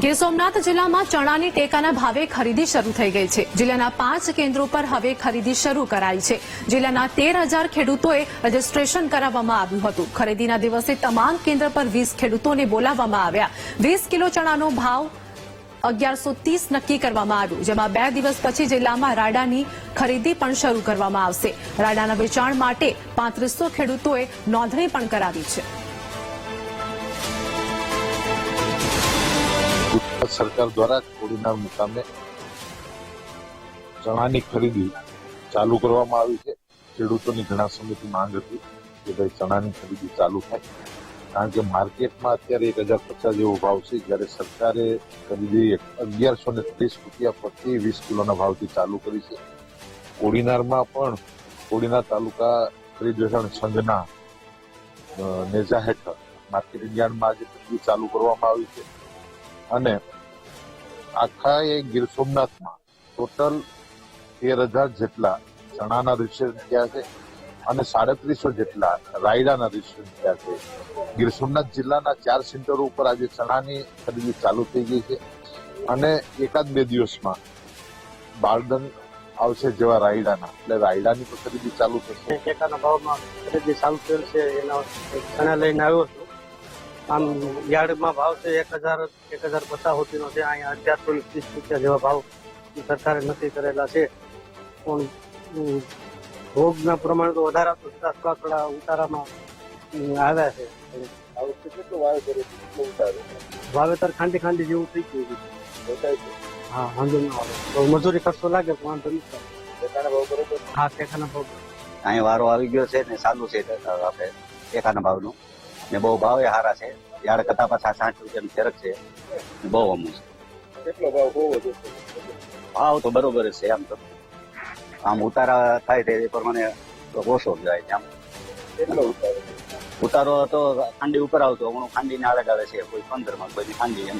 ગીર સોમનાથ જિલ્લામાં ચણાની ટેકાના ભાવે ખરીદી શરૂ થઈ ગઈ છે. જિલ્લાના પાંચ કેન્દ્રો પર હવે ખરીદી શરૂ કરાઈ છે. જિલ્લાના તેર હજાર ખેડૂતોએ રજીસ્ટ્રેશન કરાવવામાં આવ્યું હતું. ખરીદીના દિવસે તમામ કેન્દ્ર પર વીસ ખેડૂતોને બોલાવવામાં આવ્યા. વીસ કિલો ચણાનો ભાવ અગિયારસો ત્રીસ નક્કી કરવામાં આવ્યું, જેમાં બે દિવસ પછી જિલ્લામાં રાડાની ખરીદી પણ શરૂ કરવામાં આવશે. રાડાના વેચાણ માટે પાંત્રીસો ખેડૂતોએ નોંધણી પણ કરાવી છે. સરકાર દ્વારા કોડીનાર મુકામે ચણાની ખરીદી ચાલુ કરવામાં આવી છે. ખેડૂતોની ઘણા સમયથી માંગ હતી કે ભાઈ ચણાની ખરીદી ચાલુ થાય. કારણ કે માર્કેટમાં અત્યારે એક હજાર પચાસ જેવો ભાવ છે. જ્યારે સરકારે ખરીદી અગિયારસો ને ત્રીસ રૂપિયા પ્રતિ વીસ કિલોના ભાવથી ચાલુ કરી છે. કોડીનારમાં પણ કોડીનાર તાલુકા ખરીદ વેચાણ સંઘના નેજા હેઠળ માર્કેટિંગ યાર્ડમાં આજે ખરીદી ચાલુ કરવામાં આવી છે. અને આખા એ ગીર સોમનાથમાં ટોટલ તેર હજાર જેટલા ચણાના રિસર્ચ થયા છે અને સાડત્રીસો જેટલા રાયડાના રિસર્ચ થયા છે. ગીર સોમનાથ જિલ્લાના ચાર સેન્ટરો ઉપર આજે ચણાની ખરીદી ચાલુ થઈ ગઈ છે અને એકાદ બે દિવસમાં બાળદન આવશે જેવા રાયડાના. એટલે રાયડાની પણ ખરીદી ચાલુ થશે. ટેકાના ભાવમાં ખરીદી ચાલુ થયેલ છે. એના ચણા લઈને આવ્યો આમ યાર્ડમાં ભાવ છે એક હજાર એક હજાર પચાસ સુધીનો છે. અહીંયા અગિયારસો ને ત્રીસ રૂપિયા જેવા ભાવ સરકારે નક્કી કરેલા છે. પણ ભોગના પ્રમાણે તો વધારા તો થોડા ઉતારામાં આવ્યા છે. વાવેતર ખાંડી ખાંડી જેવું થઈ ગયું છે. હા, વાંધો ન આવે. તો મજૂરી ખર્ચો લાગે, પણ વાંધો નહીં હા ટેકાના ભાવ. અહીં વારો આવી ગયો છે ને, ચાલુ છે આપણે ટેકાના ભાવનું. ને બહુ ભાવે સારા છે. યાર કરતા પાછા સાઠ રૂપિયાનો ફેરક છે. બહુ અમુક છે. ભાવ તો બરોબર છે આમ તો. આમ ઉતારા થાય તે પ્રમાણે ઓછો જાય છે આમ. ઉતારો તો ખાંડી ઉપર આવતો હમણાં ખાંડી ને આડે આવે છે. કોઈ પંદરમાં કોઈ ખાંડી એમ